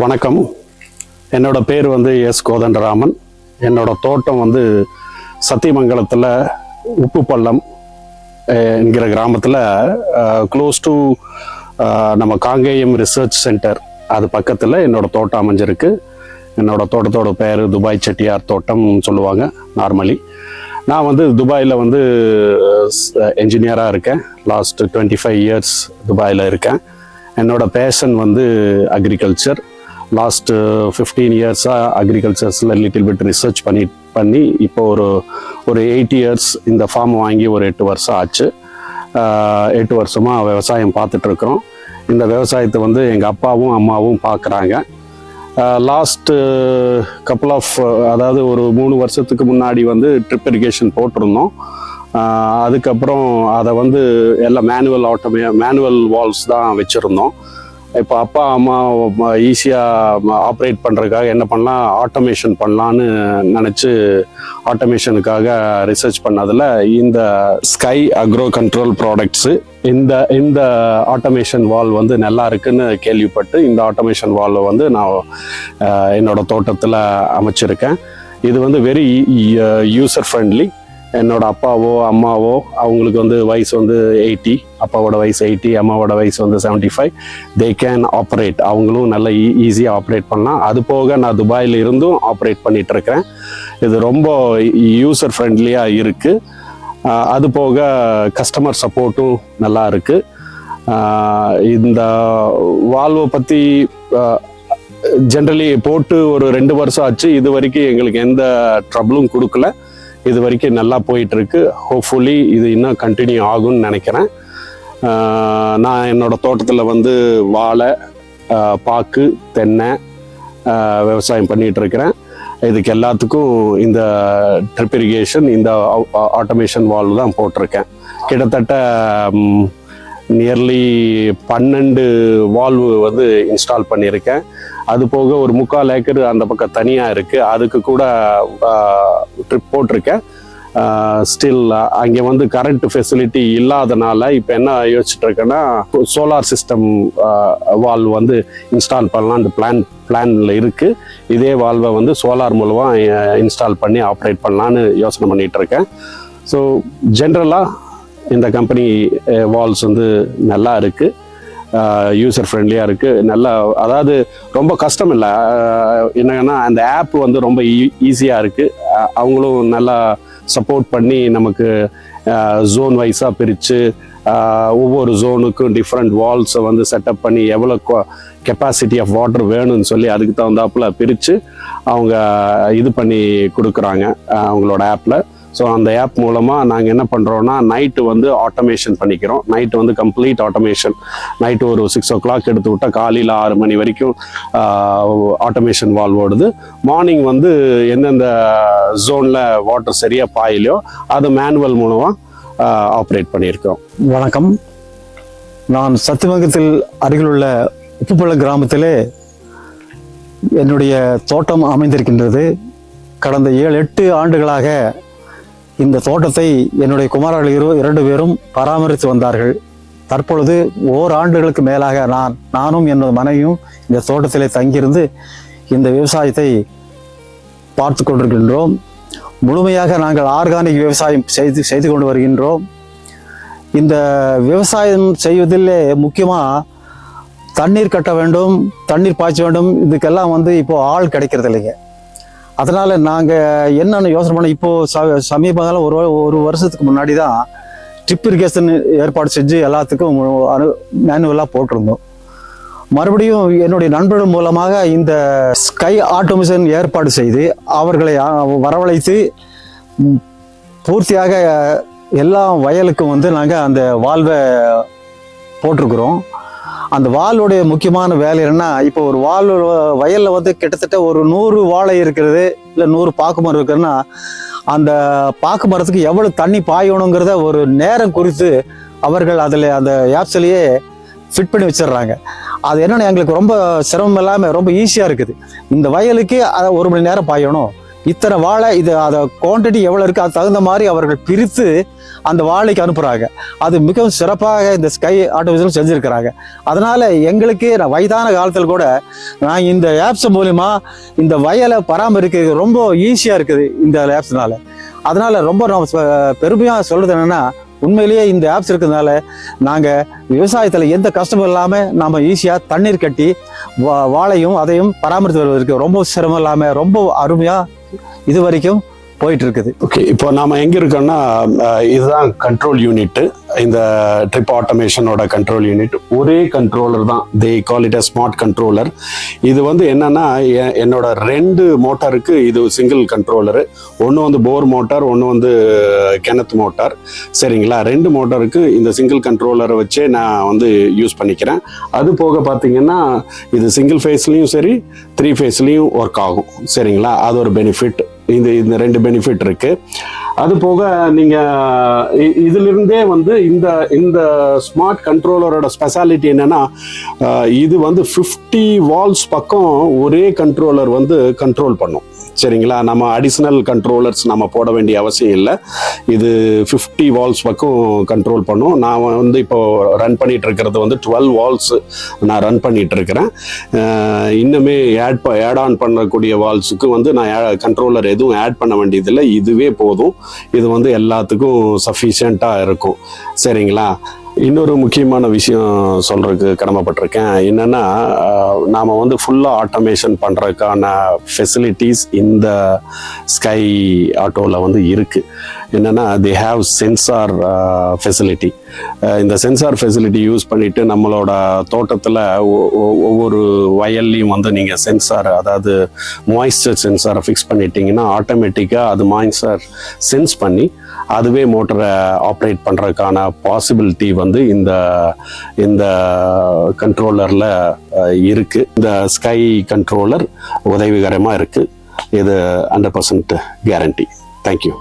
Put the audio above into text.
வணக்கம். என்னோட பேர் வந்து எஸ். கோதண்டராமன். என்னோட தோட்டம் வந்து சத்தியமங்கலத்தில் உப்பு பள்ளம் என்கிற கிராமத்தில் க்ளோஸ் டு நம்ம காங்கேயம் ரிசர்ச் சென்டர் அது பக்கத்தில் என்னோட தோட்டம் அமைஞ்சிருக்கு. என்னோட தோட்டத்தோட பேர் துபாய் செட்டியார் தோட்டம் சொல்லுவாங்க நார்மலி. நான் வந்து துபாயில் வந்து என்ஜினியராக இருக்கேன். லாஸ்ட் டுவெண்ட்டி ஃபைவ் இயர்ஸ் துபாயில் இருக்கேன். என்னோட பேஷன் வந்து அக்ரிகல்ச்சர் லாஸ்ட் ஃபிஃப்டீன் இயர்ஸாக அக்ரிகல்ச்சர்ஸில் லிட்டில் பிட் ரிசர்ச் பண்ணி பண்ணி இப்போ ஒரு ஒரு எயிட் இயர்ஸ் இந்த ஃபார்ம் வாங்கி ஒரு எட்டு வருஷம் ஆச்சு. Uh, எட்டு வருஷமாக விவசாயம் பார்த்துட்ருக்குறோம். இந்த விவசாயத்தை வந்து எங்கள் அப்பாவும் அம்மாவும் பார்க்குறாங்க. லாஸ்ட்டு கப்புள் ஆஃப் அதாவது ஒரு மூணு வருஷத்துக்கு முன்னாடி வந்து ட்ரிப் இரிகேஷன் போட்டிருந்தோம். Uh, அதுக்கப்புறம் அதை வந்து எல்லாம் மேனுவல் ஆட்டோமே மேனுவல் வால்ஸ் தான் வச்சுருந்தோம். இப்போ அப்பா அம்மா ஈஸியாக ஆப்ரேட் பண்ணுறதுக்காக என்ன பண்ணலாம்? ஆட்டோமேஷன் பண்ணலான்னு நினச்சி ஆட்டோமேஷனுக்காக ரிசர்ச் பண்ணதில் இந்த ஸ்கை அக்ரோ கண்ட்ரோல் ப்ராடக்ட்ஸு இந்த இந்த ஆட்டோமேஷன் வால் வந்து நல்லா இருக்குன்னு கேள்விப்பட்டு இந்த ஆட்டோமேஷன் வால்வை வந்து நான் என்னோடய என்னோட தோட்டத்தில் அமைச்சிருக்கேன். இது வந்து வெரி யூசர் ஃப்ரெண்ட்லி என்னோட அப்பாவோ அம்மாவோ அவங்களுக்கு வந்து வயசு வந்து எயிட்டி அப்பாவோட வயசு எயிட்டி அம்மாவோட வயசு வந்து seventy five they can operate அவங்களும் நல்ல e-, ஈஸியாக ஆப்ரேட் பண்ணலாம். அது போக நான் துபாயில் இருந்தும் ஆப்ரேட் பண்ணிட்டு இருக்கிறேன். இது ரொம்ப யூசர் ஃப்ரெண்ட்லியாக இருக்குது அது போக கஸ்டமர் சப்போர்ட்டும் நல்லா இருக்குது இந்த வால்வை பற்றி ஜென்ரலி போட்டு ஒரு ரெண்டு வருஷம் ஆச்சு. இது வரைக்கும் எங்களுக்கு எந்த ட்ரபிளும் கொடுக்கல. இது வரைக்கும் நல்லா போயிட்டுருக்கு. ஹோப்ஃபுல்லி இது இன்னும் கண்டினியூ ஆகும்னு நினைக்கிறேன். நான் என்னோட தோட்டத்தில் வந்து வாழை பாக்கு தென்னை விவசாயம் பண்ணிகிட்ருக்கிறேன் இதுக்கு எல்லாத்துக்கும் இந்த ட்ரிப் இரிகேஷன் இந்த ஆட்டோமேஷன் வால்வ் தான் போட்டிருக்கேன். கிட்டத்தட்ட நியர்லி பன்னெண்டு வால்வு வந்து இன்ஸ்டால் பண்ணியிருக்கேன். அது போக ஒரு முக்கால் ஏக்கர் அந்த பக்கம் தனியாக இருக்குது அதுக்கு கூட ட்ரிப் போட்டிருக்கேன். ஸ்டில் அங்கே வந்து கரண்ட் ஃபெசிலிட்டி இல்லாதனால இப்போ என்ன யோசிச்சுட்ருக்கேன்னா சோலார் சிஸ்டம் வால்வ் வந்து இன்ஸ்டால் பண்ணலான்னு பிளான் பிளானில் இருக்குது இதே வால்வை வந்து சோலார் மூலமாக இன்ஸ்டால் பண்ணி ஆப்ரேட் பண்ணலான்னு யோசனை பண்ணிகிட்ருக்கேன் ஸோ ஜென்ரலாக இந்த கம்பெனி வால்ஸ் வந்து நல்லா இருக்குது யூசர் ஃப்ரெண்ட்லியாக இருக்குது நல்லா அதாவது ரொம்ப கஷ்டம் இல்லை. என்னன்னா அந்த ஆப் வந்து ரொம்ப ஈஸியாக இருக்குது அவங்களும் நல்லா சப்போர்ட் பண்ணி நமக்கு ஜோன் வைஸாக பிரித்து ஒவ்வொரு ஜோனுக்கும் டிஃப்ரெண்ட் வால்ஸை வந்து செட்டப் பண்ணி எவ்வளோ கெப்பாசிட்டி ஆஃப் வாட்டர் வேணும்னு சொல்லி அதுக்கு தகுந்தாப்புல பிரித்து அவங்க இது பண்ணி கொடுக்குறாங்க அவங்களோட ஆப்பில் ஸோ அந்த ஆப் மூலமாக நாங்கள் என்ன பண்ணுறோன்னா நைட்டு வந்து ஆட்டோமேஷன் பண்ணிக்கிறோம். நைட்டு வந்து கம்ப்ளீட் ஆட்டோமேஷன் நைட்டு ஒரு சிக்ஸ் ஓ கிளாக் எடுத்து விட்டால் காலையில் ஆறு மணி வரைக்கும் ஆட்டோமேஷன் வால்வ் ஓடுது. மார்னிங் வந்து எந்தெந்த ஜோனில் வாட்டர் சரியாக பாயிலையோ அது மேனுவல் மூலமாக ஆப்ரேட் பண்ணியிருக்கோம். வணக்கம். நான் சத்தியமங்கத்தில் அருகிலுள்ள உப்புப்பள்ள கிராமத்திலே என்னுடைய தோட்டம் அமைந்திருக்கின்றது. கடந்த ஏழு எட்டு ஆண்டுகளாக இந்த தோட்டத்தை என்னுடைய குமாரர்கள் இரு இரண்டு பேரும் பராமரித்து வந்தார்கள். தற்பொழுது ஓராண்டுகளுக்கு மேலாக நான் நானும் எனது மனைவியும் இந்த தோட்டத்திலே தங்கியிருந்து இந்த விவசாயத்தை பார்த்து கொண்டிருக்கின்றோம். முழுமையாக நாங்கள் ஆர்கானிக் விவசாயம் செய்து செய்து கொண்டு வருகின்றோம். இந்த விவசாயம் செய்வதிலே முக்கியமாக தண்ணீர் கட்ட வேண்டும் தண்ணீர் பாய்ச்ச வேண்டும் இதுக்கெல்லாம் வந்து இப்போ ஆள் கிடைக்கிறது இல்லைங்க அதனால் நாங்கள் என்னென்னு யோசனை பண்ண இப்போது ச சமீப ஒரு ஒரு வருஷத்துக்கு முன்னாடி தான் ட்ரிப் இரிகேஷன் ஏற்பாடு செஞ்சு எல்லாத்துக்கும் அனு மேனுவலாக போட்டிருந்தோம். மறுபடியும் என்னுடைய நண்பர்கள் மூலமாக இந்த ஸ்கை ஆட்டோமேஷன் ஏற்பாடு செய்து அவர்களை வரவழைத்து பூர்த்தியாக எல்லா வயலுக்கும் வந்து நாங்கள் அந்த வால்வை போட்டிருக்கிறோம். அந்த வாளுடைய முக்கியமான வேலை என்னன்னா இப்போ ஒரு வால் வயலில் வந்து கிட்டத்தட்ட ஒரு நூறு வாழை இருக்கிறது இல்லை நூறு பாக்கு மரம் இருக்குதுன்னா அந்த பாக்கு மரத்துக்கு எவ்வளோ தண்ணி பாயணுங்கிறத ஒரு நேரம் குறித்து அவர்கள் அதில் அந்த ஆப்ஸ்லேயே ஃபிட் பண்ணி வச்சிடுறாங்க. அது என்னென்னா எங்களுக்கு ரொம்ப சிரமம் இல்லாமல் ரொம்ப ஈஸியாக இருக்குது. இந்த வயலுக்கு அதை ஒரு மணி நேரம் பாயணும். இத்தனை வாழை இது அதை குவான்டிட்டி எவ்வளோ இருக்குது அது தகுந்த மாதிரி அவர்கள் பிரித்து அந்த வாழைக்கு அனுப்புகிறாங்க அது மிகவும் சிறப்பாக இந்த ஸ்கை ஆட்டோவிசல் செஞ்சுருக்கிறாங்க. அதனால் எங்களுக்கு நான் வயதான காலத்தில் கூட நான் இந்த ஆப்ஸ் மூலிமா இந்த வயலை பராமரிக்கிறது ரொம்ப ஈஸியாக இருக்குது இந்த ஆப்ஸ்னால அதனால் ரொம்ப நம்ம பெருமையாக சொல்கிறது என்னென்னா உண்மையிலேயே இந்த ஆப்ஸ் இருக்கிறதுனால நாங்கள் விவசாயத்தில் எந்த கஷ்டமும் இல்லாமல் நாம் ஈஸியாக தண்ணீர் கட்டி வா வாழையும் அதையும் பராமரித்து வருவதற்கு ரொம்ப சிரமம் இல்லாமல் ரொம்ப அருமையாக இது வரைக்கும் போயிட்டு இருக்குது ஓகே இப்போ நாம எங்க இருக்கோம்னா இதுதான் கண்ட்ரோல் யூனிட் இந்த ட்ரிப் ஆட்டோமேஷனோட கண்ட்ரோல் யூனிட் ஒரே கண்ட்ரோலர் தான். They call it a smart controller இது வந்து என்னன்னா என்னோட ரெண்டு மோட்டாருக்கு இது சிங்கிள் கண்ட்ரோலரு ஒன்று வந்து போர் மோட்டார் ஒன்று வந்து கிணத்து மோட்டார் சரிங்களா? ரெண்டு மோட்டாருக்கு இந்த சிங்கிள் கண்ட்ரோலரை வச்சே நான் வந்து யூஸ் பண்ணிக்கிறேன். அது போக பார்த்தீங்கன்னா இது சிங்கிள் ஃபேஸ்லேயும் சரி த்ரீ ஃபேஸ்லேயும் ஒர்க் ஆகும். சரிங்களா? அது ஒரு பெனிஃபிட் இந்த இந்த ரெண்டு பெனிஃபிட் இருக்கு. அது போக நீங்க இதிலிருந்தே வந்து இந்த இந்த ஸ்மார்ட் கண்ட்ரோலரோட ஸ்பெஷாலிட்டி என்னன்னா இது வந்து 50 வால்ஸ் பக்கம் ஒரே கண்ட்ரோலர் வந்து கண்ட்ரோல் பண்ணும். சரிங்களா? நம்ம அடிஷ்னல் கண்ட்ரோலர்ஸ் நம்ம போட வேண்டிய அவசியம் இல்லை. இது 50 வால்ஸ் பக்கம் கண்ட்ரோல் பண்ணும். நான் வந்து இப்போ ரன் பண்ணிட்டு இருக்கிறது வந்து டுவெல் வால்ஸ் நான் ரன் பண்ணிட்டு இருக்கிறேன். இன்னுமே ஆட் ஆட் ஆன் பண்ணக்கூடிய வால்ஸுக்கு வந்து நான் கண்ட்ரோலர் எதுவும் ஆட் பண்ண வேண்டியதில்லை. இதுவே போதும். இது வந்து எல்லாத்துக்கும் சஃபிஷியண்ட்டாக இருக்கும். சரிங்களா? இன்னொரு முக்கியமான விஷயம் சொல்றதுக்கு கடமைப்பட்டிருக்கேன். என்னன்னா நாம் நாம வந்து ஃபுல்லாக ஆட்டோமேஷன் பண்ணுறதுக்கான ஃபெசிலிட்டிஸ் இந்த ஸ்கை ஆட்டோவில் வந்து இருக்கு. என்னன்னா தே ஹாவ் சென்சார் ஃபெசிலிட்டி இந்த சென்சார் ஃபெசிலிட்டி யூஸ் பண்ணிட்டு நம்மளோட தோட்டத்தில் ஒவ்வொரு வயல்லையும் வந்து நீங்கள் சென்சார் அதாவது மாய்ஸ்சர் சென்சாரை ஃபிக்ஸ் பண்ணிட்டீங்கன்னா ஆட்டோமேட்டிக்காக அது மாய்ஸ்சர் சென்ஸ் பண்ணி அதுவே மோட்டரை ஆப்ரேட் பண்ணுறதுக்கான பாசிபிலிட்டி வந்து வந்து இந்த இந்த கண்ட்ரோலரில் இருக்குது இந்த ஸ்கை கண்ட்ரோலர் உதவிகரமாக இருக்குது இது ஹண்ட்ரட் பர்சன்ட் கேரண்டி தேங்க்யூ